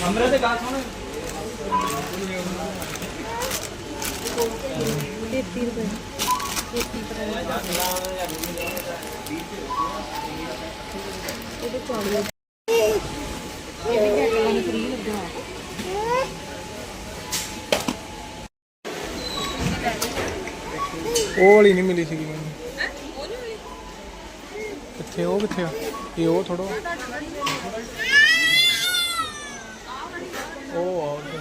ਅਮਰੇ ਤੇ ਤੇਤੀ ਰੁਪਏ ਤੇਤੀ ਰੁਪਏ ਚਾਲੀ ਇਹ ਵੀ ਘੱਟ ਵਾਲਾ ਫ੍ਰੀ ਲੱਗਾ ਉਹ ਵਾਲੀ ਨਹੀਂ ਮਿਲੀ ਸੀਗੀ ਮੈਨੂੰ। ਕਿੱਥੇ ਉਹ ਕਿੱਥੇ ਆ? ਇਹ ਉਹ ਥੋੜਾ ਉਹ ਆ ਉੱਧਰ।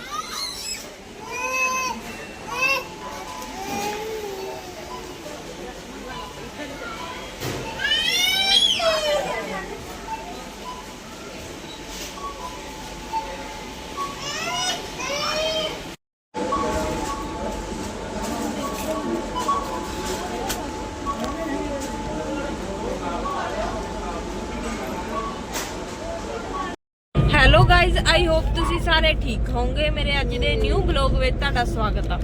ਹੈਲੋ ਗਾਇਜ਼ ਆਈ ਹੋਪ ਤੁਸੀਂ ਸਾਰੇ ਠੀਕ ਹੋਵੋਗੇ ਮੇਰੇ ਅੱਜ ਦੇ ਨਿਊ ਬਲੌਗ ਵਿੱਚ ਤੁਹਾਡਾ ਸਵਾਗਤ ਆ।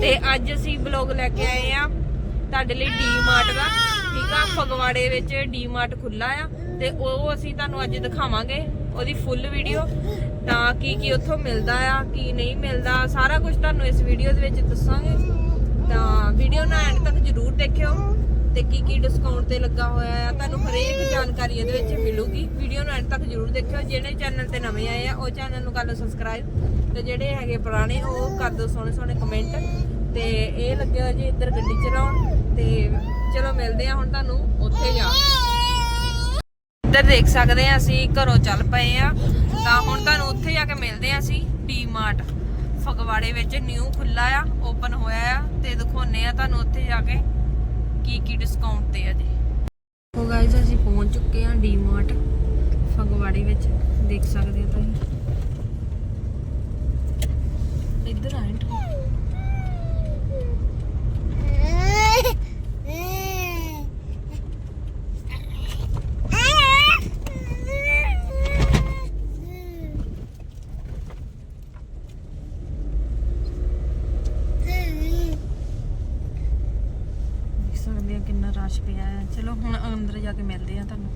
ਤੇ ਅੱਜ ਅਸੀਂ ਬਲੌਗ ਲੈ ਕੇ ਆਏ ਆ ਤੁਹਾਡੇ ਲਈ ਡੀ-ਮਾਰਟ ਦਾ, ਠੀਕ ਆ? ਫਗਵਾੜੇ ਵਿੱਚ ਡੀ-ਮਾਰਟ ਖੁੱਲਾ ਆ। ਤੇ ਉਹ ਅਸੀਂ ਤੁਹਾਨੂੰ ਅੱਜ ਦਿਖਾਵਾਂਗੇ, ਉਹਦੀ ਫੁੱਲ ਵੀਡੀਓ ਤਾਂ ਕੀ ਕੀ ਉੱਥੋਂ ਮਿਲਦਾ ਆ, ਕੀ ਨਹੀਂ ਮਿਲਦਾ, ਸਾਰਾ ਕੁਝ ਤੁਹਾਨੂੰ ਇਸ ਵੀਡੀਓ ਦੇ ਵਿੱਚ ਦੱਸਾਂਗੇ। ਤਾਂ ਵੀਡੀਓ ਨੂੰ ਐਂਡ ਤੱਕ ਜਰੂਰ ਦੇਖਿਓ। ਤੇ ਕੀ ਕੀ ਡਿਸਕਾਊਂਟ ਤੇ ਲੱਗਾ ਹੋਇਆ ਆ, ਤੁਹਾਨੂੰ ਹਰੇਕ ਜਾਣਕਾਰੀ ਇਹਦੇ ਵਿੱਚ ਮਿਲੂਗੀ। ਵੀਡੀਓ ਨੂੰ ਐਂਡ ਤੱਕ ਜਰੂਰ ਦੇਖਿਓ। ਜਿਹੜੇ ਚੈਨਲ ਤੇ ਨਵੇਂ ਆਏ ਆ, ਉਹ ਚੈਨਲ ਨੂੰ ਕਰ ਲਓ ਸਬਸਕ੍ਰਾਈਬ ਤੇ ਜਿਹੜੇ ਹੈਗੇ ਪੁਰਾਣੇ, ਉਹ ਕਰ ਦਿਓ ਸੋਹਣੇ ਸੋਹਣੇ ਕਮੈਂਟ ਤੇ ਇਹ ਲੱਗਿਆ ਜੀ ਇੱਧਰ ਗੱਡੀ ਚਲਾਉਣ। ਤੇ ਚਲੋ ਮਿਲਦੇ ਆ ਹੁਣ ਤੁਹਾਨੂੰ ਉੱਥੇ ਜਾ ਇੱਧਰ ਦੇਖ ਸਕਦੇ ਆ ਅਸੀਂ, ਘਰੋਂ ਚੱਲ ਪਏ ਆ। ਤਾਂ ਹੁਣ ਤੁਹਾਨੂੰ ਉੱਥੇ ਜਾ ਕੇ ਮਿਲਦੇ ਆ ਅਸੀਂ ਡੀ ਮਾਰਟ ਫਗਵਾੜੇ ਵਿੱਚ ਨਿਊ ਖੁੱਲਾ ਆ ਓਪਨ ਹੋਇਆ ਆ। ਤੇ ਦਿਖਾਉਨੇ ਆ ਤੁਹਾਨੂੰ ਉੱਥੇ ਜਾ ਕੇ। ਕੀ ਕੀ ਡਿਸਕਾਊਂਟ ਤੇ ਆ ਜੀ? ਹੋ ਗਾਇਜ਼ ਅਸੀਂ ਪਹੁੰਚ ਚੁੱਕੇ ਆ ਡੀ ਮਾਰਟ ਫਗਵਾੜੇ ਵਿੱਚ ਦੇਖ ਸਕਦੇ ਹੋ ਤੁਸੀਂ। ਇੱਧਰ ਆਏ ਦੇਖ ਸਕਦੇ ਆ ਕਿੰਨਾ ਰਸ਼ ਪਿਆ ਹੈ ਚਲੋ ਹੁਣ ਅੰਦਰ ਜਾ ਕੇ ਮਿਲਦੇ ਆ ਤੁਹਾਨੂੰ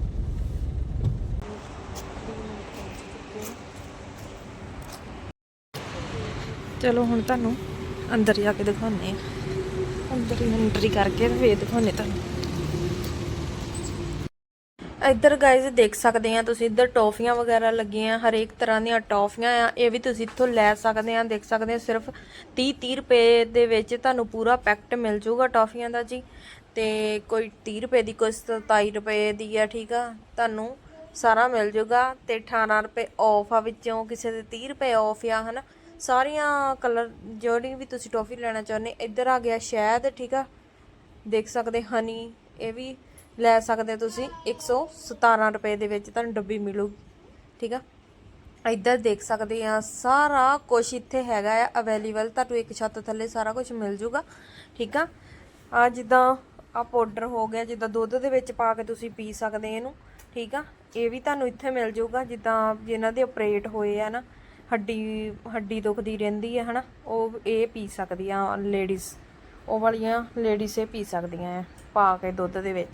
ਚਲੋ ਹੁਣ ਤੁਹਾਨੂੰ ਅੰਦਰ ਜਾ ਕੇ ਦਿਖਾਉਂਦੇ ਆ ਅੰਦਰ ਹੀ ਐਂਟਰੀ ਕਰਕੇ ਤੇ ਫੇਰ ਦਿਖਾਉਂਦੇ ਤੁਹਾਨੂੰ। ਇੱਧਰ ਗਾਇਜ਼ ਦੇਖ ਸਕਦੇ ਆ ਤੁਸੀਂ, ਇੱਧਰ ਟੌਫੀਆਂ ਵਗੈਰਾ ਲੱਗੀਆਂ ਹਰੇਕ ਤਰ੍ਹਾਂ ਦੀਆਂ ਟੌਫੀਆਂ ਆ, ਇਹ ਵੀ ਤੁਸੀਂ ਇੱਥੋਂ ਲੈ ਸਕਦੇ ਆ ਦੇਖ ਸਕਦੇ ਆ ਸਿਰਫ 30 30 ਰੁਪਏ ਦੇ ਵਿੱਚ ਤੁਹਾਨੂੰ ਪੂਰਾ ਪੈਕਟ ਮਿਲ ਜਾਊਗਾ ਟੌਫੀਆਂ ਦਾ ਜੀ। ਤੇ ਕੋਈ 30 ਰੁਪਏ ਦੀ, ਕੋਈ 27 ਰੁਪਏ ਦੀ ਆ, ਠੀਕ ਆ, ਤੁਹਾਨੂੰ ਸਾਰਾ ਮਿਲ ਜਾਊਗਾ। ਤੇ 18 ਰੁਪਏ ਆਫ ਆ ਵਿੱਚੋਂ, ਕਿਸੇ ਦੇ 30 ਰੁਪਏ ਆਫ ਆ, ਹਨਾ। ਸਾਰੀਆਂ ਕਲਰ ਜਿਹੜੀ ਵੀ ਤੁਸੀਂ ਟੋਫੀ ਲੈਣਾ ਚਾਹੁੰਦੇ, ਇੱਧਰ ਆ ਗਿਆ ਸ਼ਹਿਦ, ਠੀਕ ਆ? ਦੇਖ ਸਕਦੇ ਹਨੀ ਇਹ ਵੀ ਲੈ ਸਕਦੇ ਤੁਸੀਂ। 117 ਰੁਪਏ ਦੇ ਵਿੱਚ ਤੁਹਾਨੂੰ ਡੱਬੀ ਮਿਲੂਗੀ, ਠੀਕ ਆ? ਇੱਧਰ ਦੇਖ ਸਕਦੇ ਆ, ਸਾਰਾ ਕੁਝ ਇੱਥੇ ਹੈਗਾ ਆ ਅਵੇਲੇਬਲ ਤੁਹਾਨੂੰ ਇੱਕ ਛੱਤ ਥੱਲੇ ਸਾਰਾ ਕੁਝ ਮਿਲ ਜੂਗਾ, ਠੀਕ ਆ? ਆ ਜਿੱਦਾਂ ਆ ਪਾਊਡਰ ਹੋ ਗਿਆ, ਜਿੱਦਾਂ ਦੁੱਧ ਦੇ ਵਿੱਚ ਪਾ ਕੇ ਤੁਸੀਂ ਪੀ ਸਕਦੇ ਇਹਨੂੰ, ਠੀਕ ਆ? ਇਹ ਵੀ ਤੁਹਾਨੂੰ ਇੱਥੇ ਮਿਲ ਜਾਊਗਾ ਜਿੱਦਾਂ ਜਿਨ੍ਹਾਂ ਦੇ ਆਪਰੇਟ ਹੋਏ ਆ ਨਾ। ਹੱਡੀ ਹੱਡੀ ਦੁਖਦੀ ਰਹਿੰਦੀ ਹੈ ਹਨਾ? ਉਹ ਇਹ ਪੀ ਸਕਦੀਆਂ ਲੇਡੀਜ਼ ਉਹ ਵਾਲੀਆਂ ਲੇਡੀਜ਼ ਇਹ ਪੀ ਸਕਦੀਆਂ ਆ, ਪਾ ਕੇ ਦੁੱਧ ਦੇ ਵਿੱਚ।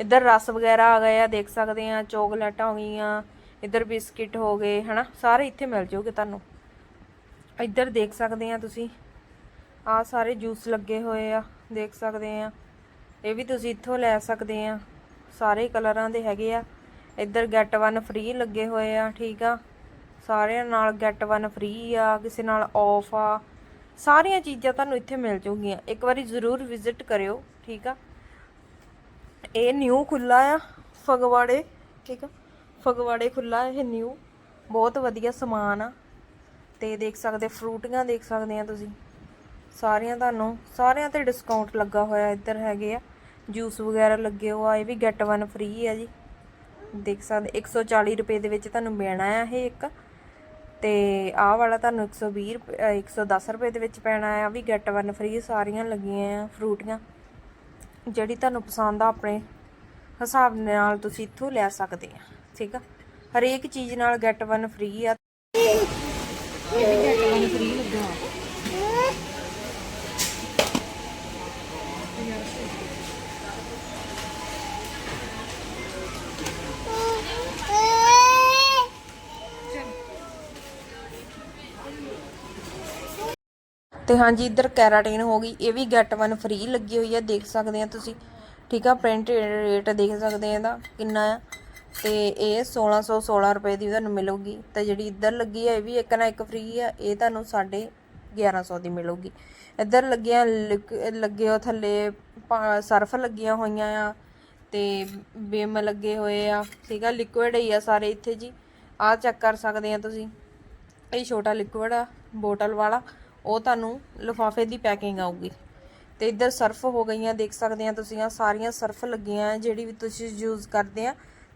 ਇੱਧਰ ਰਸ ਵਗੈਰਾ ਆ ਗਏ ਆ, ਦੇਖ ਸਕਦੇ ਆ ਚੋਕਲੇਟਾਂ ਹੋ ਗਈਆਂ, ਇੱਧਰ ਬਿਸਕਿਟ ਹੋ ਗਏ, ਹਨਾ? ਸਾਰੇ ਇੱਥੇ ਮਿਲ ਜਾਊਗੇ ਤੁਹਾਨੂੰ। ਇੱਧਰ ਦੇਖ ਸਕਦੇ ਆ ਤੁਸੀਂ, ਆ ਸਾਰੇ ਜੂਸ ਲੱਗੇ ਹੋਏ ਆ, ਦੇਖ ਸਕਦੇ ਆ। ਇਹ ਵੀ ਤੁਸੀਂ ਇੱਥੋਂ ਲੈ ਸਕਦੇ ਆ। ਸਾਰੇ ਕਲਰਾਂ ਦੇ ਹੈਗੇ ਆ। ਇੱਧਰ ਗੈਟ 1 ਫ੍ਰੀ ਲੱਗੇ ਹੋਏ ਆ, ਠੀਕ ਆ। ਸਾਰਿਆਂ ਨਾਲ ਗੈਟ ਵਨ ਫ੍ਰੀ ਆ, ਕਿਸੇ ਨਾਲ ਆਫ ਆ। ਸਾਰੀਆਂ ਚੀਜ਼ਾਂ ਤੁਹਾਨੂੰ ਇੱਥੇ ਮਿਲ ਜੂਗੀਆਂ। ਇੱਕ ਵਾਰੀ ਜ਼ਰੂਰ ਵਿਜ਼ਿਟ ਕਰਿਓ, ਠੀਕ ਆ? ਇਹ ਨਿਊ ਖੁੱਲਾ ਆ, ਫਗਵਾੜੇ, ਠੀਕ ਆ? ਫਗਵਾੜੇ ਖੁੱਲਾ ਇਹ ਨਿਊ ਬਹੁਤ ਵਧੀਆ ਸਮਾਨ ਆ। ਤੇ ਦੇਖ ਸਕਦੇ ਫਰੂਟੀਆਂ ਦੇਖ ਸਕਦੇ ਆ ਤੁਸੀਂ। ਸਾਰੀਆਂ ਤੁਹਾਨੂੰ, ਸਾਰਿਆਂ ਤੇ ਡਿਸਕਾਊਂਟ ਲੱਗਾ ਹੋਇਆ ਇੱਧਰ ਹੈਗੇ ਆ। ਜੂਸ ਵਗੈਰਾ ਲੱਗੇ ਹੋਆ ਇਹ ਵੀ ਗੈਟ ਵਨ ਫ੍ਰੀ ਆ ਜੀ। ਦੇਖ ਸਕਦੇ 140 ਰੁਪਏ ਦੇ ਵਿੱਚ ਤੁਹਾਨੂੰ ਮਿਲਣਾ ਆ ਇਹ ਇੱਕ। ਤੇ ਆਹ ਵਾਲਾ ਤੁਹਾਨੂੰ 120 ਰੁਪਏ ਅ, 110 ਰੁਪਏ ਦੇ ਵਿੱਚ ਪੈਣਾ ਆ। ਵੀ ਗੈਟ ਵਨ ਫ੍ਰੀ ਸਾਰੀਆਂ ਲੱਗੀਆਂ ਆ ਫਰੂਟੀਆਂ ਜਿਹੜੀ ਤੁਹਾਨੂੰ ਪਸੰਦ ਆ ਆਪਣੇ ਹਿਸਾਬ ਨਾਲ ਤੁਸੀਂ ਇੱਥੋਂ ਲੈ ਸਕਦੇ ਆ ਠੀਕ ਆ? ਹਰੇਕ ਚੀਜ਼ ਨਾਲ ਗੈਟ ਵਨ ਫ੍ਰੀ ਆ ਤੇ ਹਾਂਜੀ, ਇੱਧਰ ਕੈਰਾਟੀਨ ਹੋ ਗਈ, ਇਹ ਵੀ ਗੈਟ ਵਨ ਫ੍ਰੀ ਲੱਗੀ ਹੋਈ ਆ, ਦੇਖ ਸਕਦੇ ਆ ਤੁਸੀਂ। ਠੀਕ ਆ, ਪ੍ਰਿੰਟ ਰੇਟ ਦੇਖ ਸਕਦੇ ਆ ਇਹਦਾ, ਕਿੰਨਾ ਆ। ਤੇ ਇਹ 1616 ਰੁਪਏ ਦੀ ਤੁਹਾਨੂੰ ਮਿਲੂਗੀ। ਤੇ ਜਿਹੜੀ ਇੱਧਰ ਲੱਗੀ ਆ, ਇਹ ਵੀ ਇੱਕ ਨਾ ਇੱਕ ਫ੍ਰੀ ਆ, ਇਹ ਤੁਹਾਨੂੰ ਸਾਡੇ 1100 ਦੀ ਮਿਲੂਗੀ। ਇੱਧਰ ਲੱਗੀਆਂ ਲਿਕ- ਲੱਗੇ ਹੋ ਥੱਲੇ ਪਾ- ਸਰਫ ਲੱਗੀਆਂ ਹੋਈਆਂ ਆ, ਤੇ ਬਿਮ ਲੱਗੇ ਹੋਏ ਆ। ਠੀਕ ਆ, ਲਿਕੁਇਡ ਹੀ ਆ ਸਾਰੇ ਇੱਥੇ ਜੀ। ਆਹ ਚੈੱਕ ਕਰ ਸਕਦੇ ਆ ਤੁਸੀਂ। ਇਹ ਛੋਟਾ ਲਿਕੁਇਡ ਆ, ਬੋਟਲ ਵਾਲਾ। ਉਹ ਤੁਹਾਨੂੰ ਲਿਫਾਫੇ ਦੀ ਪੈਕਿੰਗ ਆਊਗੀ। ਤੇ ਇੱਧਰ ਸਰਫ ਹੋ ਗਈਆਂ, ਦੇਖ ਸਕਦੇ ਆ ਤੁਸੀਂ ਆ ਸਾਰੀਆਂ ਸਰਫ ਲੱਗੀਆਂ ਜਿਹੜੀ ਵੀ ਤੁਸੀਂ ਯੂਜ਼ ਕਰਦੇ ਆ,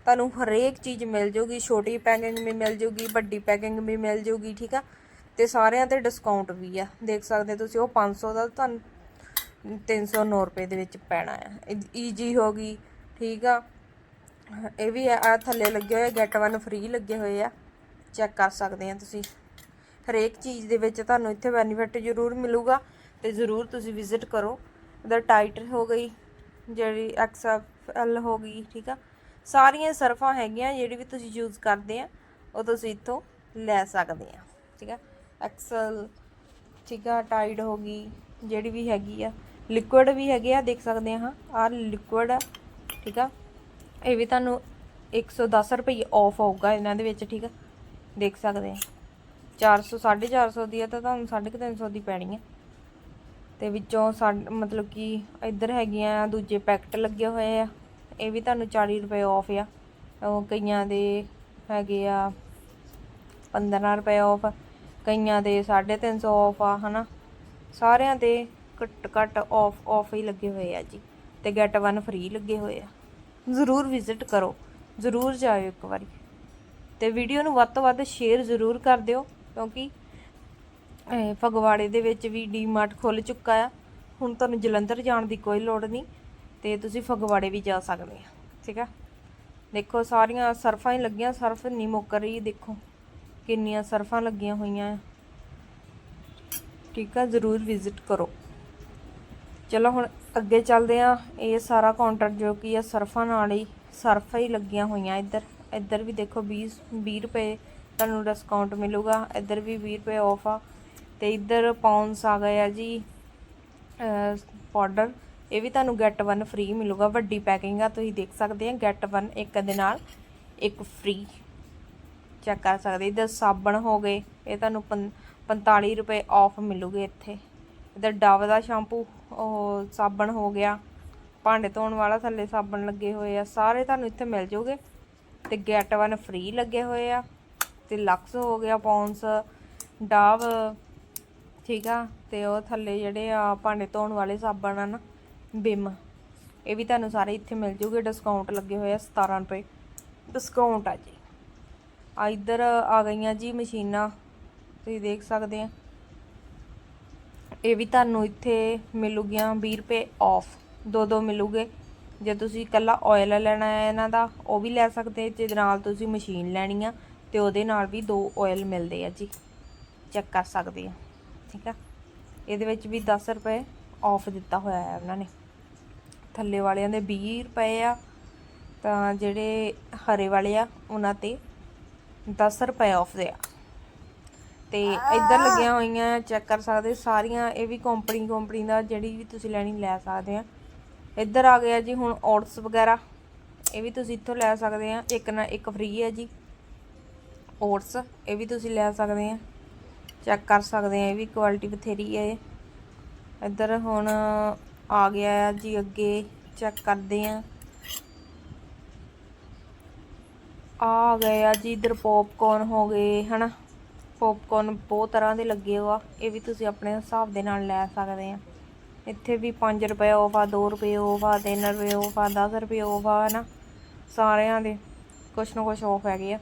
ਤੁਹਾਨੂੰ ਹਰੇਕ ਚੀਜ਼ ਮਿਲ ਜੂਗੀ, ਛੋਟੀ ਪੈਕਿੰਗ ਵੀ ਮਿਲ ਜੂਗੀ, ਵੱਡੀ ਪੈਕਿੰਗ ਵੀ ਮਿਲ ਜੂਗੀ, ਠੀਕ ਆ? ਤੇ ਸਾਰਿਆਂ ਤੇ ਡਿਸਕਾਊਂਟ ਵੀ ਆ। ਦੇਖ ਸਕਦੇ ਤੁਸੀਂ, ਉਹ 500 ਦਾ ਤੁਹਾਨੂੰ 309 ਰੁਪਏ ਦੇ ਵਿੱਚ ਪੈਣਾ ਆ। ਈਜੀ ਹੋ ਗਈ, ਠੀਕ ਆ? ਇਹ ਵੀ ਆ ਥੱਲੇ ਲੱਗੇ ਹੋਏ ਗੈਟ ਵਨ ਫ੍ਰੀ ਲੱਗੇ ਹੋਏ ਆ। ਚੈੱਕ ਕਰ ਸਕਦੇ ਆ ਤੁਸੀਂ। ਹਰੇਕ ਚੀਜ਼ ਦੇ ਵਿੱਚ ਤੁਹਾਨੂੰ ਇੱਥੇ ਬੈਨੀਫਿਟ ਜ਼ਰੂਰ ਮਿਲੂਗਾ ਤੇ ਜ਼ਰੂਰ ਤੁਸੀਂ ਵਿਜ਼ਿਟ ਕਰੋ। ਇਹਦਾ ਟਾਈਟ ਹੋ ਗਈ, ਜਿਹੜੀ ਐਕਸਐਲ ਹੋ ਗਈ, ਠੀਕ ਆ? ਸਾਰੀਆਂ ਸਰਫਾਂ ਹੈਗੀਆਂ, ਜਿਹੜੀ ਵੀ ਤੁਸੀਂ ਯੂਜ਼ ਕਰਦੇ ਆ, ਉਹ ਤੁਸੀਂ ਇੱਥੋਂ ਲੈ ਸਕਦੇ ਆ, ਠੀਕ ਆ? ਐਕਸਲ ਠੀਕ ਆ ਟਾਈਡ ਹੋ ਗਈ, ਜਿਹੜੀ ਵੀ ਹੈਗੀ ਆ। ਲਿਕੁਇਡ ਵੀ ਹੈਗੇ ਆ, ਦੇਖ ਸਕਦੇ ਆ, ਹਾਂ ਆ ਲਿਕੁਇਡ ਆ, ਠੀਕ ਆ? ਇਹ ਵੀ ਤੁਹਾਨੂੰ 110 ਰੁਪਏ ਆਫ ਹੋਊਗਾ ਇਹਨਾਂ ਦੇ ਵਿੱਚ, ਠੀਕ ਆ? ਦੇਖ ਸਕਦੇ ਆ। 400 450 ਦੀ ਆ ਤਾਂ ਤੁਹਾਨੂੰ 350 ਦੀ ਪੈਣੀ ਆ। ਤੇ ਵਿੱਚੋਂ ਸਾਡ- ਮਤਲਬ ਕਿ ਇੱਧਰ ਹੈਗੀਆਂ, ਦੂਜੇ ਪੈਕਟ ਲੱਗੇ ਹੋਏ ਆ। ਇਹ ਵੀ ਤੁਹਾਨੂੰ 40 ਰੁਪਏ ਆਫ ਆ। ਉਹ ਕਈਆਂ ਦੇ ਹੈਗੇ ਆ 15 ਰੁਪਏ ਆਫ ਕਈਆਂ ਦੇ 350 ਆਫ ਆ, ਹਨਾ। ਸਾਰਿਆਂ ਦੇ ਘੱਟ ਘੱਟ ਆਫ ਆਫ ਹੀ ਲੱਗੇ ਹੋਏ ਆ ਜੀ। ਤੇ ਗੈਟ ਵਨ ਫ੍ਰੀ ਲੱਗੇ ਹੋਏ ਆ। ਜ਼ਰੂਰ ਵਿਜ਼ਿਟ ਕਰੋ। ਜ਼ਰੂਰ ਜਾਇਓ ਇੱਕ ਵਾਰੀ। ਤੇ ਵੀਡੀਓ ਨੂੰ ਵੱਧ ਤੋਂ ਵੱਧ ਸ਼ੇਅਰ ਜ਼ਰੂਰ ਕਰ ਦਿਓ। ਕਿਉਂਕਿ ਫਗਵਾੜੇ ਦੇ ਵਿੱਚ ਵੀ ਡੀਮਾਰਟ ਖੁੱਲ ਚੁੱਕਾ ਆ। ਹੁਣ ਤੁਹਾਨੂੰ ਜਲੰਧਰ ਜਾਣ ਦੀ ਕੋਈ ਲੋੜ ਨਹੀਂ ਤੇ ਤੁਸੀਂ ਫਗਵਾੜੇ ਵੀ ਜਾ ਸਕਦੇ ਆ, ਠੀਕ ਆ? ਦੇਖੋ, ਸਾਰੀਆਂ ਸਰਫਾਂ ਹੀ ਲੱਗੀਆਂ, ਸਰਫ ਨਹੀਂ ਮੁੱਕ ਰਹੀ, ਦੇਖੋ, ਕਿੰਨੀਆਂ ਸਰਫਾਂ ਲੱਗੀਆਂ ਹੋਈਆਂ ਆ। ਠੀਕ ਆ, ਜ਼ਰੂਰ ਵਿਜ਼ਿਟ ਕਰੋ। ਚਲੋ, ਹੁਣ ਅੱਗੇ ਚੱਲਦੇ ਆ। ਇਹ ਸਾਰਾ ਕਾਊਂਟਰ ਜੋ ਕਿ ਆ, ਸਰਫਾਂ ਨਾਲ ਹੀ, ਸਰਫਾਂ ਹੀ ਲੱਗੀਆਂ ਹੋਈਆਂ ਇੱਧਰ। ਇੱਧਰ ਵੀ ਦੇਖੋ 20 20 ਰੁਪਏ ਤੁਹਾਨੂੰ ਡਿਸਕਾਊਂਟ ਮਿਲੂਗਾ। ਇੱਧਰ ਵੀ 20 ਰੁਪਏ ਆਫ ਆ। ਤੇ ਇੱਧਰ ਪਾਉਂਡਸ ਆ ਗਏ ਆ ਜੀ ਪਾਊਡਰ ਇਹ ਵੀ ਤੁਹਾਨੂੰ ਗੈਟ ਵਨ ਫ੍ਰੀ ਮਿਲੂਗਾ। ਵੱਡੀ ਪੈਕਿੰਗ ਆ, ਤੁਸੀਂ ਦੇਖ ਸਕਦੇ ਆ ਗੈਟ ਵਨ ਇੱਕ ਦੇ ਨਾਲ, ਇੱਕ ਫ੍ਰੀ ਚੈੱਕ ਕਰ ਸਕਦੇ ਇੱਧਰ ਸਾਬਣ ਹੋ ਗਏ। ਇਹ ਤੁਹਾਨੂੰ ਪੰ- 45 ਰੁਪਏ ਆਫ ਮਿਲੂਗੇ ਇੱਥੇ। ਇੱਧਰ ਡਵ ਦਾ ਸ਼ੈਂਪੂ ਉਹ ਸਾਬਣ ਹੋ ਗਿਆ। ਭਾਂਡੇ ਧੋਣ ਵਾਲਾ ਥੱਲੇ ਸਾਬਣ ਲੱਗੇ ਹੋਏ ਆ। ਸਾਰੇ ਤੁਹਾਨੂੰ ਇੱਥੇ ਮਿਲ ਜਾਓਗੇ ਤੇ ਗੈਟ ਵਨ ਫ੍ਰੀ ਲੱਗੇ ਹੋਏ ਆ। ਤੇ ਲਕਸ ਹੋ ਗਿਆ ਪੌਂਸ ਡਵ, ਠੀਕ ਆ, ਤੇ ਉਹ ਥੱਲੇ ਜਿਹੜੇ ਆ ਭਾਂਡੇ ਧੋਣ ਵਾਲੇ ਸਾਬਣ ਆ ਨਾ, ਬਿਮ, ਇਹ ਵੀ ਤੁਹਾਨੂੰ ਸਾਰੇ ਇੱਥੇ ਮਿਲ ਜੂਗੇ ਡਿਸਕਾਊਂਟ ਲੱਗੇ ਹੋਏ ਆ 17 ਰੁਪਏ। ਡਿਸਕਾਊਂਟ ਆ ਜੀ। ਆ ਇੱਧਰ ਆ ਗਈਆਂ ਜੀ ਮਸ਼ੀਨਾਂ, ਤੁਸੀਂ ਦੇਖ ਸਕਦੇ ਆ। ਇਹ ਵੀ ਤੁਹਾਨੂੰ ਇੱਥੇ ਮਿਲੂਗੀਆਂ 20 ਰੁਪਏ ਆਫ ਦੋ ਦੋ ਮਿਲੂਗੇ। ਜੇ ਤੁਸੀਂ ਇਕੱਲਾ ਆਇਲ ਲੈਣਾ ਹੈ ਇਹਨਾਂ ਦਾ, ਉਹ ਵੀ ਲੈ ਸਕਦੇ ਜੇ ਨਾਲ ਤੁਸੀਂ ਮਸ਼ੀਨ ਲੈਣੀ ਆ। ਤੇ ਉਹਦੇ ਨਾਲ ਵੀ ਦੋ ਆਇਲ ਮਿਲਦੇ ਆ ਜੀ। ਚੈੱਕ ਕਰ ਸਕਦੇ ਆ। ਠੀਕ ਆ? ਇਹਦੇ ਵਿੱਚ ਵੀ 10 ਰੁਪਏ ਆਫ ਦਿੱਤਾ ਹੋਇਆ ਹੈ ਉਹਨਾਂ ਨੇ। ਥੱਲੇ ਵਾਲਿਆਂ ਦੇ 20 ਰੁਪਏ ਆ। ਤਾਂ ਜਿਹੜੇ ਹਰੇ ਵਾਲੇ ਆ, ਉਹਨਾਂ ਤੇ 10 ਰੁਪਏ ਆਫ ਦੇ ਆ। ਤੇ ਇੱਧਰ ਲੱਗੀਆਂ ਹੋਈਆਂ ਚੈੱਕ ਕਰ ਸਕਦੇ ਸਾਰੀਆਂ ਇਹ ਵੀ ਕੰਪਨੀ ਕੰਪਨੀ ਦਾ ਜਿਹੜੀ ਵੀ ਤੁਸੀਂ ਲੈਣੀ ਲੈ ਸਕਦੇ ਆ। ਇੱਧਰ ਆ ਗਿਆ ਜੀ ਹੁਣ ਓਟਸ ਵਗੈਰਾ। ਇਹ ਵੀ ਤੁਸੀਂ ਇੱਥੋਂ ਲੈ ਸਕਦੇ ਆ। ਇੱਕ ਨਾ ਇੱਕ ਫ੍ਰੀ ਹੈ ਜੀ। ਓਟਸ, ਇਹ ਵੀ ਤੁਸੀਂ ਲੈ ਸਕਦੇ ਆ। ਚੈੱਕ ਕਰ ਸਕਦੇ ਆ, ਇਹ ਵੀ ਕੁਆਲਿਟੀ ਬਥੇਰੀ ਹੈ ਇੱਧਰ ਹੁਣ ਆ ਗਿਆ ਆ ਜੀ ਅੱਗੇ, ਚੈੱਕ ਕਰਦੇ ਆ। ਆ ਗਏ ਆ ਜੀ, ਇਧਰ ਪੌਪਕੌਰਨ ਹੋ ਗਏ, ਹਨਾ। ਪੌਪਕੌਰਨ ਬਹੁਤ ਤਰ੍ਹਾਂ ਦੇ ਲੱਗੇ ਹੋਆ, ਇਹ ਵੀ ਤੁਸੀਂ ਆਪਣੇ ਹਿਸਾਬ ਦੇ ਨਾਲ ਲੈ ਸਕਦੇ ਆ। ਇੱਥੇ ਵੀ 5 ਰੁਪਏ ਆਫ ਆ 2 ਰੁਪਏ ਆਫ ਆ 3 ਰੁਪਏ ਆਫ ਆ 10 ਰੁਪਏ ਆਫ ਆ ਨਾ ਸਾਰਿਆਂ ਦੇ ਕੁਛ ਨਾ ਕੁਛ ਆਫ ਹੈਗੇ ਆ।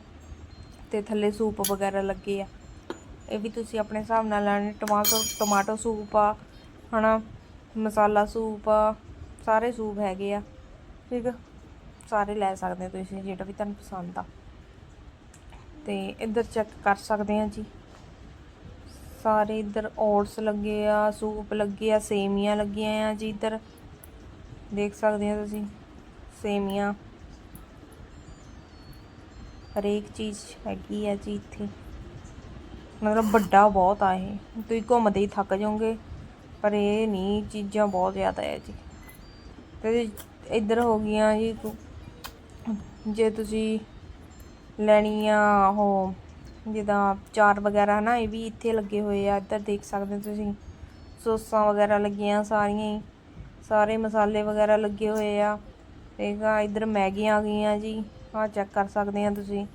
ਤੇ ਥੱਲੇ ਸੂਪ ਵਗੈਰਾ ਲੱਗੇ ਆ। ਇਹ ਵੀ ਤੁਸੀਂ ਆਪਣੇ ਹਿਸਾਬ ਨਾਲ ਲੈਣੇ। ਟਮਾਟੋ ਟਮਾਟੋ ਸੂਪ ਆ, ਹਨਾ? ਮਸਾਲਾ ਸੂਪ ਆ, ਸਾਰੇ ਸੂਪ ਹੈਗੇ ਆ। ਠੀਕ ਆ? ਸਾਰੇ ਲੈ ਸਕਦੇ ਹੋ ਤੁਸੀਂ, ਜਿਹੜਾ ਵੀ ਤੁਹਾਨੂੰ ਪਸੰਦ ਆ। ਤੇ ਇੱਧਰ ਚੈੱਕ ਕਰ ਸਕਦੇ ਆ ਜੀ। ਸਾਰੇ ਇੱਧਰ ਓਟਸ ਲੱਗੇ ਆ, ਸੂਪ ਲੱਗੇ ਆ, ਸੇਮੀਆਂ ਲੱਗੀਆਂ ਆ ਜੀ ਇੱਧਰ। ਦੇਖ ਸਕਦੇ ਆ ਤੁਸੀਂ, ਸੇਮੀਆਂ। ਹਰੇਕ ਚੀਜ਼ ਹੈਗੀ ਆ ਜੀ ਇੱਥੇ। ਮਤਲਬ ਵੱਡਾ ਬਹੁਤ ਆ ਇਹ। ਤੁਸੀਂ ਘੁੰਮਦੇ ਹੀ ਥੱਕ ਜਾਓਗੇ, ਪਰ ਇਹ ਨਹੀਂ ਚੀਜ਼ਾਂ ਬਹੁਤ ਜ਼ਿਆਦਾ ਹੈ ਜੀ। ਤੇ ਇੱਧਰ ਹੋ ਗਈਆਂ ਜੀ ਜੇ ਤੁਸੀਂ ਲੈਣੀ ਆ ਉਹ ਜਿੱਦਾਂ ਚਾਰ ਵਗੈਰਾ ਹਨਾ, ਇਹ ਵੀ ਇੱਥੇ ਲੱਗੇ ਹੋਏ ਆ, ਇੱਧਰ ਦੇਖ ਸਕਦੇ ਹੋ ਤੁਸੀਂ। ਸੌਸਾਂ ਵਗੈਰਾ ਲੱਗੀਆਂ ਸਾਰੀਆਂ ਹੀ, ਸਾਰੇ ਮਸਾਲੇ ਵਗੈਰਾ ਲੱਗੇ ਹੋਏ ਆ। ਤੇ ਇੱਧਰ ਮੈਗੀਆਂ ਆ ਗਈਆਂ ਜੀ। ਆਹ ਚੈੱਕ ਕਰ ਸਕਦੇ ਆ ਤੁਸੀਂ।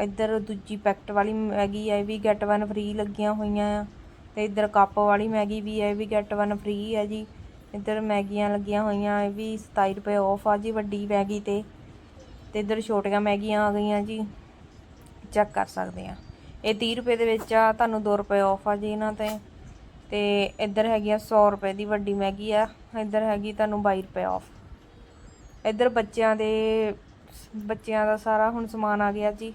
ਇੱਧਰ ਦੂਜੀ ਪੈਕਟ ਵਾਲੀ ਮੈਗੀ ਆ, ਇਹ ਵੀ ਗੈਟ ਵਨ ਫ੍ਰੀ ਲੱਗੀਆਂ ਹੋਈਆਂ ਆ। ਤੇ ਇੱਧਰ ਕੱਪ ਵਾਲੀ ਮੈਗੀ ਵੀ ਹੈ ਇਹ ਵੀ ਗੈਟ ਵਨ ਫ੍ਰੀ ਹੈ ਜੀ। ਇੱਧਰ ਮੈਗੀਆਂ ਲੱਗੀਆਂ ਹੋਈਆਂ, ਇਹ ਵੀ 27 ਰੁਪਏ ਆਫ ਆ ਜੀ ਵੱਡੀ ਮੈਗੀ ਤੇ। ਤੇ ਇੱਧਰ ਛੋਟੀਆਂ ਮੈਗੀਆਂ ਆ ਗਈਆਂ ਜੀ। ਚੈੱਕ ਕਰ ਸਕਦੇ ਆ। ਇਹ 30 ਰੁਪਏ ਦੇ ਵਿੱਚ ਆ, ਤੁਹਾਨੂੰ 2 ਰੁਪਏ ਆਫ ਆ ਜੀ ਇਹਨਾਂ ਤੇ। ਤੇ ਇੱਧਰ ਹੈਗੀ ਆ 100 ਰੁਪਏ ਦੀ ਵੱਡੀ ਮੈਗੀ ਆ, ਇੱਧਰ ਹੈਗੀ ਤੁਹਾਨੂੰ 22 ਰੁਪਏ ਆਫ ਇੱਧਰ ਬੱਚਿਆਂ ਦੇ ਬੱਚਿਆਂ ਦਾ ਸਾਰਾ ਹੁਣ ਸਮਾਨ ਆ ਗਿਆ ਜੀ।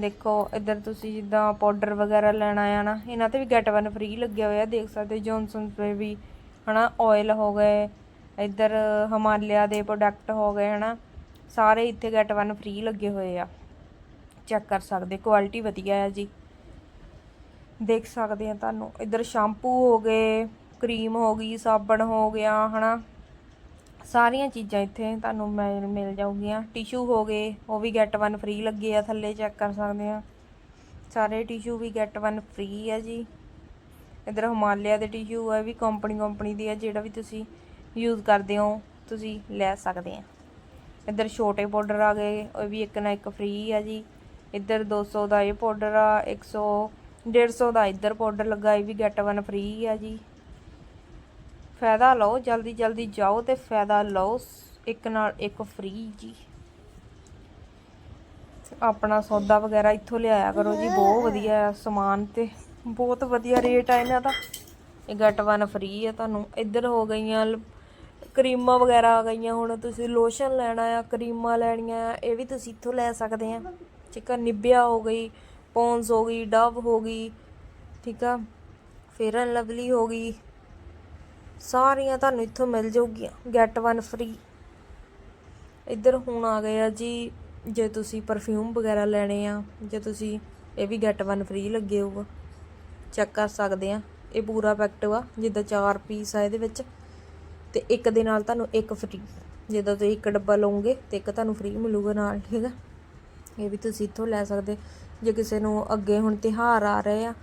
ਦੇਖੋ, ਇੱਧਰ ਤੁਸੀਂ ਜਿੱਦਾਂ ਪਾਊਡਰ ਵਗੈਰਾ ਲੈਣਾ ਆ ਨਾ, ਇਹਨਾਂ ਤੇ ਵੀ ਗੈਟ ਵਨ ਫ੍ਰੀ ਲੱਗਿਆ ਹੋਇਆ, ਦੇਖ ਸਕਦੇ ਜੌਨਸਨ ਤੇ ਵੀ, ਹਨਾ ਆਇਲ ਹੋ ਗਏ, ਇੱਧਰ ਹਿਮਾਲਿਆ ਦੇ ਪ੍ਰੋਡਕਟ ਹੋ ਗਏ, ਹਨਾ, ਸਾਰੇ ਇੱਥੇ ਗੈਟ ਵਨ ਫ੍ਰੀ ਲੱਗੇ ਹੋਏ ਆ। ਚੈੱਕ ਕਰ ਸਕਦੇ ਕੁਆਲਿਟੀ ਵਧੀਆ ਆ ਜੀ। ਦੇਖ ਸਕਦੇ ਆ ਤੁਹਾਨੂੰ, ਇੱਧਰ ਸ਼ੈਂਪੂ ਹੋ ਗਏ ਕਰੀਮ ਹੋ ਗਈ, ਸਾਬਣ ਹੋ ਗਿਆ, ਹਨਾ। ਸਾਰੀਆਂ ਚੀਜ਼ਾਂ ਇੱਥੇ ਤੁਹਾਨੂੰ ਮਿਲ ਮਿਲ ਜਾਊਗੀਆਂ। ਟਿਸ਼ੂ ਹੋ ਗਏ, ਉਹ ਵੀ ਗੈਟ ਵਨ ਫ੍ਰੀ ਲੱਗੇ ਆ, ਥੱਲੇ ਚੈੱਕ ਕਰ ਸਕਦੇ ਆ। ਸਾਰੇ ਟਿਸ਼ੂ ਵੀ ਗੈਟ ਵਨ ਫ੍ਰੀ ਆ ਜੀ। ਇਧਰ ਹਿਮਾਲਿਆ ਦੇ ਟਿਸ਼ੂ ਆ, ਇਹ ਵੀ ਕੰਪਨੀ ਕੰਪਨੀ ਦੀ ਆ, ਜਿਹੜਾ ਵੀ ਤੁਸੀਂ ਯੂਜ਼ ਕਰਦੇ ਹੋ, ਤੁਸੀਂ ਲੈ ਸਕਦੇ ਆ। ਇੱਧਰ ਛੋਟੇ ਪਾਊਡਰ ਆ ਗਏ, ਉਹ ਵੀ ਇੱਕ ਨਾ ਇੱਕ ਫ੍ਰੀ ਆ ਜੀ। ਇੱਧਰ 200 ਦਾ ਇਹ ਪਾਊਡਰ ਆ 100 150 ਦਾ ਇੱਧਰ ਪਾਊਡਰ ਲੱਗਾ, ਇਹ ਵੀ ਗੈਟ ਵਨ ਫ੍ਰੀ ਆ ਜੀ। ਫਾਇਦਾ ਲਓ, ਜਲਦੀ ਜਲਦੀ ਜਾਓ ਤੇ ਫਾਇਦਾ ਲਓ। ਇੱਕ ਨਾਲ ਇੱਕ ਫ੍ਰੀ ਜੀ। ਆਪਣਾ ਸੌਦਾ ਵਗੈਰਾ ਇੱਥੋਂ ਲਿਆਇਆ ਕਰੋ ਜੀ, ਬਹੁਤ ਵਧੀਆ ਆ ਸਮਾਨ ਤੇ। ਬਹੁਤ ਵਧੀਆ ਰੇਟ ਆ ਇਹਨਾਂ ਦਾ। ਇਹ ਗੈਟ ਵਨ ਫ੍ਰੀ ਆ ਤੁਹਾਨੂੰ। ਇੱਧਰ ਹੋ ਗਈਆਂ ਲ- ਕਰੀਮਾਂ ਵਗੈਰਾ ਆ ਗਈਆਂ ਹੁਣ। ਤੁਸੀਂ ਲੋਸ਼ਨ ਲੈਣਾ ਆ, ਕਰੀਮਾਂ ਲੈਣੀਆਂ ਆ, ਇਹ ਵੀ ਤੁਸੀਂ ਇੱਥੋਂ ਲੈ ਸਕਦੇ ਆ। ਠੀਕ ਆ ਨਿੱਬਿਆ ਹੋ ਗਈ, ਪੌਂਸ ਹੋ ਗਈ ਡਵ ਹੋ ਗਈ। ਠੀਕ ਆ ਫੇਅਰ ਐਂਡ ਲਵਲੀ ਹੋ ਗਈ। ਸਾਰੀਆਂ ਤੁਹਾਨੂੰ ਇੱਥੋਂ ਮਿਲ ਜਾਊਗੀਆਂ ਗੈਟ ਵਨ ਫ੍ਰੀ ਇੱਧਰ ਹੁਣ ਆ ਗਏ ਆ ਜੀ, ਜੇ ਤੁਸੀਂ ਪਰਫਿਊਮ ਵਗੈਰਾ ਲੈਣੇ ਆ, ਜੇ ਤੁਸੀਂ ਇਹ ਵੀ ਗੈਟ ਵਨ ਫ੍ਰੀ ਲੱਗੇ ਹੋਊਗਾ ਚੈੱਕ ਕਰ ਸਕਦੇ ਆ। ਇਹ ਪੂਰਾ ਪੈਕਟ ਵਾ, ਜਿੱਦਾਂ 4 ਪੀਸ ਆ ਇਹਦੇ ਵਿੱਚ, ਤੇ ਇੱਕ ਦੇ ਨਾਲ ਤੁਹਾਨੂੰ ਇੱਕ ਫ੍ਰੀ ਜਿੱਦਾਂ ਤੁਸੀਂ ਇੱਕ ਡੱਬਾ ਲਓਗੇ, ਤੇ ਇੱਕ ਤੁਹਾਨੂੰ ਫ੍ਰੀ ਮਿਲੂਗਾ ਨਾਲ, ਠੀਕ ਆ? ਇਹ ਵੀ ਤੁਸੀਂ ਇੱਥੋਂ ਲੈ ਸਕਦੇ। ਜੇ ਕਿਸੇ ਨੂੰ ਅੱਗੇ ਹੁਣ ਤਿਉਹਾਰ ਆ ਰਹੇ ਆ,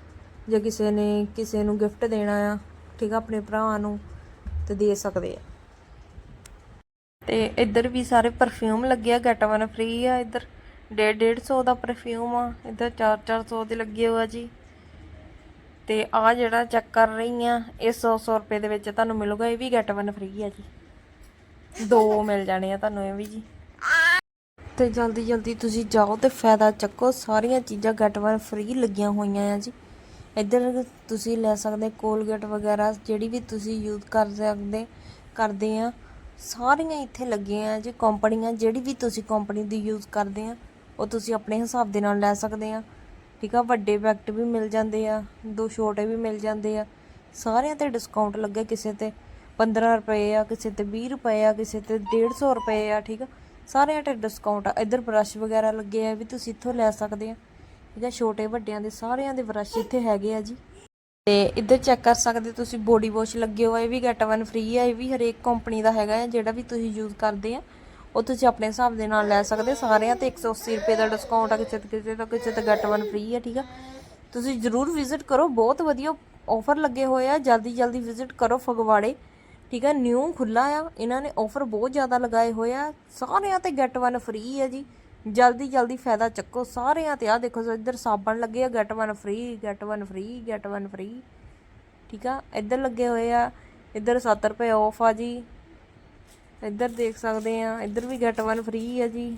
ਜੇ ਕਿਸੇ ਨੇ ਕਿਸੇ ਨੂੰ ਗਿਫਟ ਦੇਣਾ ਆ ਠੀਕ ਆ, ਆਪਣੇ ਭਰਾ ਨੂੰ ਤੇ ਦੇ ਸਕਦੇ ਆ। ਤੇ ਇੱਧਰ ਵੀ ਸਾਰੇ ਪਰਫਿਊਮ ਲੱਗੇ ਆ ਗੈਟ ਵਨ ਫ੍ਰੀ ਆ ਇੱਧਰ। 1.5 150 ਦਾ ਪਰਫਿਊਮ ਆ, ਇੱਧਰ 4 400 ਦੇ ਲੱਗੇ ਹੋਆ ਜੀ। ਤੇ ਆ ਜਿਹੜਾ ਚੈੱਕ ਕਰ ਰਹੀ ਆ, ਇਹ 100 100 ਰੁਪਏ ਦੇ ਵਿੱਚ ਤੁਹਾਨੂੰ ਮਿਲੂਗਾ, ਇਹ ਵੀ ਗੈਟ ਵਨ ਫ੍ਰੀ ਆ ਜੀ। ਦੋ ਮਿਲ ਜਾਣੇ ਆ ਤੁਹਾਨੂੰ ਇਹ ਵੀ ਜੀ। ਤੇ ਜਲਦੀ ਜਲਦੀ ਤੁਸੀਂ ਜਾਓ ਤੇ ਫਾਇਦਾ ਚੱਕੋ, ਸਾਰੀਆਂ ਚੀਜ਼ਾਂ ਗੈਟ ਵਨ ਫ੍ਰੀ ਲੱਗੀਆਂ ਹੋਈਆਂ ਆ ਜੀ। ਇੱਧਰ ਤੁਸੀਂ ਲੈ ਸਕਦੇ ਕੋਲਗੇਟ ਵਗੈਰਾ, ਜਿਹੜੀ ਵੀ ਤੁਸੀਂ ਯੂਜ਼ ਕਰ ਸਕਦੇ, ਕਰਦੇ ਆ। ਸਾਰੀਆਂ ਇੱਥੇ ਲੱਗੀਆਂ ਆ ਜੀ ਕੰਪਨੀਆਂ ਜਿਹੜੀ ਵੀ ਤੁਸੀਂ ਕੰਪਨੀ ਦੀ ਯੂਜ਼ ਕਰਦੇ ਆ, ਉਹ ਤੁਸੀਂ ਆਪਣੇ ਹਿਸਾਬ ਦੇ ਨਾਲ ਲੈ ਸਕਦੇ ਆ। ਠੀਕ ਆ, ਵੱਡੇ ਪੈਕਟ ਵੀ ਮਿਲ ਜਾਂਦੇ ਆ, ਦੋ ਛੋਟੇ ਵੀ ਮਿਲ ਜਾਂਦੇ ਆ। ਸਾਰਿਆਂ ਤੇ ਡਿਸਕਾਊਂਟ ਲੱਗੇ ਕਿਸੇ ਤੇ 15 ਰੁਪਏ ਆ, ਕਿਸੇ ਤੇ 20 ਰੁਪਏ ਆ, ਕਿਸੇ ਤੇ 150 ਰੁਪਏ ਆ, ਠੀਕ ਆ। ਸਾਰਿਆਂ ਤੇ ਡਿਸਕਾਊਂਟ ਆ। ਇੱਧਰ ਬ੍ਰਸ਼ ਵਗੈਰਾ ਲੱਗੇ ਆ ਵੀ ਤੁਸੀਂ ਇੱਥੋਂ ਲੈ ਸਕਦੇ ਆ। ਠੀਕ ਹੈ ਛੋਟੇ ਵੱਡਿਆਂ ਦੇ ਸਾਰਿਆਂ ਦੇ ਬ੍ਰਸ਼ ਇੱਥੇ ਹੈਗੇ ਆ ਜੀ। ਤੇ ਇੱਧਰ ਚੈੱਕ ਕਰ ਸਕਦੇ ਤੁਸੀਂ ਬੋਡੀ ਵਾਸ਼ ਲੱਗੇ ਹੋਏ, ਇਹ ਵੀ ਗੈਟ ਵਨ ਫ੍ਰੀ ਆ, ਇਹ ਵੀ ਹਰੇਕ ਕੰਪਨੀ ਦਾ ਹੈਗਾ ਆ, ਜਿਹੜਾ ਵੀ ਤੁਸੀਂ ਯੂਜ਼ ਕਰਦੇ ਆ, ਉਹ ਤੁਸੀਂ ਆਪਣੇ ਹਿਸਾਬ ਦੇ ਨਾਲ ਲੈ ਸਕਦੇ ਸਾਰਿਆਂ ਤੇ 180 ਰੁਪਏ ਦਾ ਡਿਸਕਾਊਂਟ ਆ ਕਿਸੇ ਤੇ ਕਿਸੇ ਦਾ ਕਿਸੇ ਤੇ ਗੈਟ ਵਨ ਫ੍ਰੀ ਆ, ਠੀਕ ਆ? ਤੁਸੀਂ ਜਰੂਰ ਵਿਜ਼ਿਟ ਕਰੋ, ਬਹੁਤ ਵਧੀਆ ਆਫਰ ਲੱਗੇ ਹੋਏ ਆ, ਜਲਦੀ ਜਲਦੀ ਵਿਜ਼ਿਟ ਕਰੋ ਫਗਵਾੜੇ, ਠੀਕ ਆ? ਨਿਊ ਖੁੱਲਾ ਆ, ਇਹਨਾਂ ਨੇ ਆਫਰ ਬਹੁਤ ਜ਼ਿਆਦਾ ਲਗਾਏ ਹੋਏ ਆ, ਸਾਰਿਆਂ ਤੇ ਗੈਟ ਵਨ ਫ੍ਰੀ ਆ ਜੀ। ਜਲਦੀ ਜਲਦੀ ਫਾਇਦਾ ਚੱਕੋ ਸਾਰਿਆਂ ਤੇ। ਆ ਦੇਖੋ ਸੋ ਇੱਧਰ ਸਾਬਣ ਲੱਗੇ ਆ get one free get one free get one free ਠੀਕ ਆ? ਇੱਧਰ ਲੱਗੇ ਹੋਏ ਆ, ਇੱਧਰ 7 ਰੁਪਏ ਆਫ ਆ ਜੀ। ਇੱਧਰ ਦੇਖ ਸਕਦੇ ਆ, ਇੱਧਰ ਵੀ ਗੈਟ ਵਨ ਫ੍ਰੀ ਆ ਜੀ।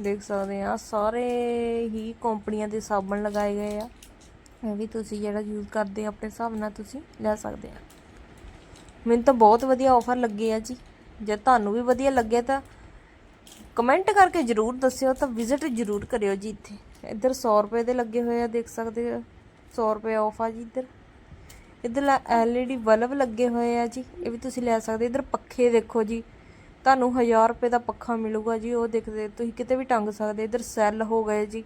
ਦੇਖ ਸਕਦੇ ਆ, ਸਾਰੇ ਹੀ ਕੰਪਨੀਆਂ ਦੇ ਸਾਬਣ ਲਗਾਏ ਗਏ ਆ। ਇਹ ਵੀ ਤੁਸੀਂ ਜਿਹੜਾ ਯੂਜ਼ ਕਰਦੇ ਆ, ਆਪਣੇ ਹਿਸਾਬ ਨਾਲ ਤੁਸੀਂ ਲੈ ਸਕਦੇ ਆ। ਮੈਨੂੰ ਤਾਂ ਬਹੁਤ ਵਧੀਆ ਆਫਰ ਲੱਗੇ ਆ ਜੀ। ਜੇ ਤੁਹਾਨੂੰ ਵੀ ਵਧੀਆ ਲੱਗੇ ਤਾਂ ਕਮੈਂਟ ਕਰਕੇ ਜਰੂਰ ਦੱਸਿਓ, ਤਾਂ ਵਿਜ਼ਿਟ ਜਰੂਰ ਕਰਿਓ ਜੀ ਇੱਥੇ। ਇੱਧਰ 100 ਰੁਪਏ ਦੇ ਲੱਗੇ ਹੋਏ ਆ, ਦੇਖ ਸਕਦੇ ਹੋ। 100 ਰੁਪਏ ਆਫ ਆ ਜੀ ਇੱਧਰ। ਇੱਧਰ ਐਲਈਡੀ ਬਲਬ ਲੱਗੇ ਹੋਏ ਆ ਜੀ, ਇਹ ਵੀ ਤੁਸੀਂ ਲੈ ਸਕਦੇ ਇੱਧਰ ਪੱਖੇ ਦੇਖੋ ਜੀ, ਤੁਹਾਨੂੰ 1000 ਰੁਪਏ ਦਾ ਪੱਖਾ ਮਿਲੂਗਾ ਜੀ, ਉਹ ਦੇਖਦੇ ਤੁਸੀਂ ਕਿਤੇ ਵੀ ਟੰਗ ਸਕਦੇ ਇੱਧਰ ਸੈੱਲ ਹੋ ਗਏ ਜੀ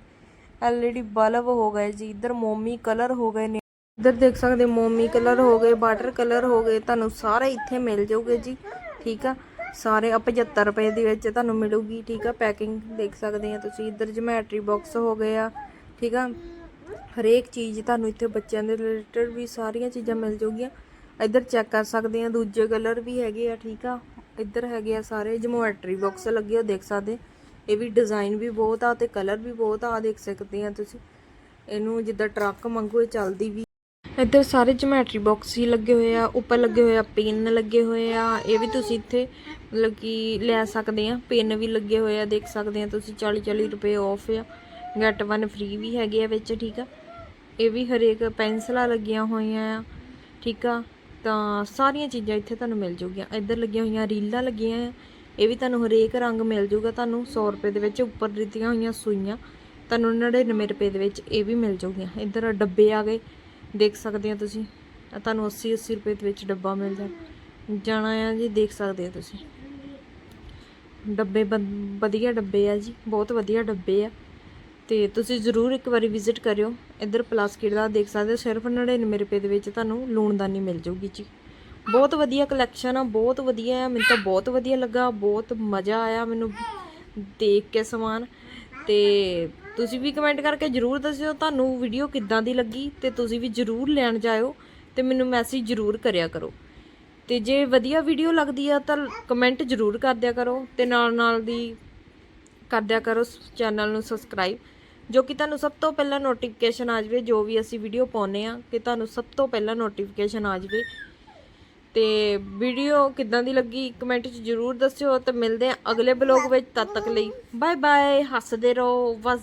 ਐਲਈਡੀ ਬਲਬ ਹੋ ਗਏ ਜੀ, ਇੱਧਰ ਮੋਮੀ ਕਲਰ ਹੋ ਗਏ ਨੇ। ਇੱਧਰ ਦੇਖ ਸਕਦੇ ਮੋਮੀ ਕਲਰ ਹੋ ਗਏ ਵਾਟਰ ਕਲਰ ਹੋ ਗਏ, ਤੁਹਾਨੂੰ ਸਾਰੇ ਇੱਥੇ ਮਿਲ ਜਾਊਗੇ ਜੀ, ਠੀਕ ਆ। ਸਾਰੇ ਆ 75 ਰੁਪਏ ਦੇ ਵਿੱਚ ਤੁਹਾਨੂੰ ਮਿਲੂਗੀ, ਠੀਕ ਆ? ਪੈਕਿੰਗ ਦੇਖ ਸਕਦੇ ਆ ਤੁਸੀਂ, ਇੱਧਰ ਜਮੈਟਰੀ ਬਾਕਸ ਹੋ ਗਏ ਆ, ਠੀਕ ਆ? ਹਰੇਕ ਚੀਜ਼ ਤੁਹਾਨੂੰ ਇੱਥੇ ਬੱਚਿਆਂ ਦੇ ਰਿਲੇਟਡ ਵੀ ਸਾਰੀਆਂ ਚੀਜ਼ਾਂ ਮਿਲ ਜਾਊਗੀਆਂ ਇੱਧਰ ਚੈੱਕ ਕਰ ਸਕਦੇ ਆ, ਦੂਜੇ ਕਲਰ ਵੀ ਹੈਗੇ ਆ, ਠੀਕ ਆ? ਇੱਧਰ ਹੈਗੇ ਆ ਸਾਰੇ ਜਿਮੈਟਰੀ ਬਾਕਸ ਲੱਗੇ ਹੋ ਦੇਖ ਸਕਦੇ ਇਹ ਵੀ ਡਿਜ਼ਾਈਨ ਵੀ ਬਹੁਤ ਆ ਤੇ ਕਲਰ ਵੀ ਬਹੁਤ ਆ ਦੇਖ ਸਕਦੇ ਆ ਤੁਸੀਂ। ਇਹਨੂੰ ਜਿੱਦਾਂ ਟਰੱਕ ਮੰਗੋ ਇਹ ਚੱਲਦੀ ਵੀ। ਇੱਧਰ ਸਾਰੇ ਜਮੈਟਰੀ ਬਾਕਸ ਹੀ ਲੱਗੇ ਹੋਏ ਆ, ਉੱਪਰ ਲੱਗੇ ਹੋਏ ਆ, ਪਿੰਨ ਲੱਗੇ ਹੋਏ ਆ, ਇਹ ਵੀ ਤੁਸੀਂ ਇੱਥੇ ਮਤਲਬ ਕਿ ਲੈ ਸਕਦੇ ਆ ਪਿੰਨ ਵੀ ਲੱਗੇ ਹੋਏ ਆ, ਦੇਖ ਸਕਦੇ ਆ ਤੁਸੀਂ 40 40 ਰੁਪਏ ਆਫ ਆ। ਗੈਟ ਵਨ ਫ੍ਰੀ ਵੀ ਹੈਗੇ ਆ ਵਿੱਚ, ਠੀਕ ਆ। ਇਹ ਵੀ ਹਰੇਕ ਪੈਨਸਲਾਂ ਲੱਗੀਆਂ ਹੋਈਆਂ ਆ, ਠੀਕ ਆ। ਤਾਂ ਸਾਰੀਆਂ ਚੀਜ਼ਾਂ ਇੱਥੇ ਤੁਹਾਨੂੰ ਮਿਲ ਜੂਗੀਆਂ। ਇੱਧਰ ਲੱਗੀਆਂ ਹੋਈਆਂ ਰੀਲਾਂ ਲੱਗੀਆਂ ਆ। ਇਹ ਵੀ ਤੁਹਾਨੂੰ ਹਰੇਕ ਰੰਗ ਮਿਲ ਜੂਗਾ ਤੁਹਾਨੂੰ 100 ਰੁਪਏ ਦੇ ਵਿੱਚ ਉੱਪਰ ਦਿੱਤੀਆਂ ਹੋਈਆਂ ਸੂਈਆਂ। ਤੁਹਾਨੂੰ 99 ਰੁਪਏ ਦੇ ਵਿੱਚ ਇਹ ਵੀ ਮਿਲ ਜੂਗੀਆਂ। ਇੱਧਰ ਡੱਬੇ ਆ ਗਏ, ਦੇਖ ਸਕਦੇ ਆ ਤੁਸੀਂ। ਤੁਹਾਨੂੰ 80 80 ਰੁਪਏ ਦੇ ਵਿੱਚ ਡੱਬਾ ਮਿਲ ਜਾ ਜਾਣਾ ਆ ਜੀ, ਦੇਖ ਸਕਦੇ ਆ ਤੁਸੀਂ। ਡੱਬੇ ਬੰ- ਵਧੀਆ ਡੱਬੇ ਆ ਜੀ, ਬਹੁਤ ਵਧੀਆ ਡੱਬੇ ਆ। ਤੇ ਤੁਸੀਂ ਜ਼ਰੂਰ ਇੱਕ ਵਾਰੀ ਵਿਜ਼ਿਟ ਕਰਿਓ। ਇੱਧਰ ਪਲਾਸਟਿਕ ਦਾ ਦੇਖ ਸਕਦੇ ਹੋ, ਸਿਰਫ 99 ਰੁਪਏ ਦੇ ਵਿੱਚ ਤੁਹਾਨੂੰ ਲੂਣਦਾਨੀ ਮਿਲ ਜਾਊਗੀ ਜੀ। ਬਹੁਤ ਵਧੀਆ ਕਲੈਕਸ਼ਨ ਆ, ਬਹੁਤ ਵਧੀਆ ਆ, ਮੈਨੂੰ ਤਾਂ ਬਹੁਤ ਵਧੀਆ ਲੱਗਾ, ਬਹੁਤ ਮਜ਼ਾ ਆਇਆ ਮੈਨੂੰ ਦੇਖ ਕੇ ਸਮਾਨ। ਤੇ ਤੁਸੀਂ ਵੀ ਕਮੈਂਟ ਕਰਕੇ ਜਰੂਰ ਦੱਸਿਓ ਤੁਹਾਨੂੰ ਵੀਡੀਓ ਕਿੱਦਾਂ ਦੀ ਲੱਗੀ, ਤੇ ਤੁਸੀਂ ਵੀ ਜਰੂਰ ਲੈਣ ਜਾਇਓ, ਤੇ ਮੈਨੂੰ ਮੈਸੇਜ ਜਰੂਰ ਕਰਿਆ ਕਰੋ। ਤੇ ਜੇ ਵਧੀਆ ਵੀਡੀਓ ਲੱਗਦੀ ਆ ਤਾਂ ਕਮੈਂਟ ਜਰੂਰ ਕਰ ਦਿਆ ਕਰੋ ਤੇ ਨਾਲ ਨਾਲ ਦੀ ਕਰ ਦਿਆ ਕਰੋ ਚੈਨਲ ਨੂੰ ਸਬਸਕ੍ਰਾਈਬ ਜੋ ਕਿ ਤੁਹਾਨੂੰ ਸਭ ਤੋਂ ਪਹਿਲਾਂ ਨੋਟੀਫਿਕੇਸ਼ਨ ਆ ਜਾਵੇ, ਜੋ ਵੀ ਅਸੀਂ ਵੀਡੀਓ ਪਾਉਨੇ ਆ, ਕਿ ਤੁਹਾਨੂੰ ਸਭ ਤੋਂ ਪਹਿਲਾਂ ਨੋਟੀਫਿਕੇਸ਼ਨ ਆ ਜਾਵੇ। ਤੇ ਵੀਡੀਓ ਕਿੱਦਾਂ ਦੀ ਲੱਗੀ ਕਮੈਂਟ 'ਚ ਜਰੂਰ ਦੱਸਿਓ ਤੇ ਮਿਲਦੇ ਆ ਅਗਲੇ ਬਲੌਗ ਵਿੱਚ, ਤਦ ਤੱਕ ਲਈ ਬਾਏ ਬਾਏ ਹੱਸਦੇ ਰਹੋ ਬਸ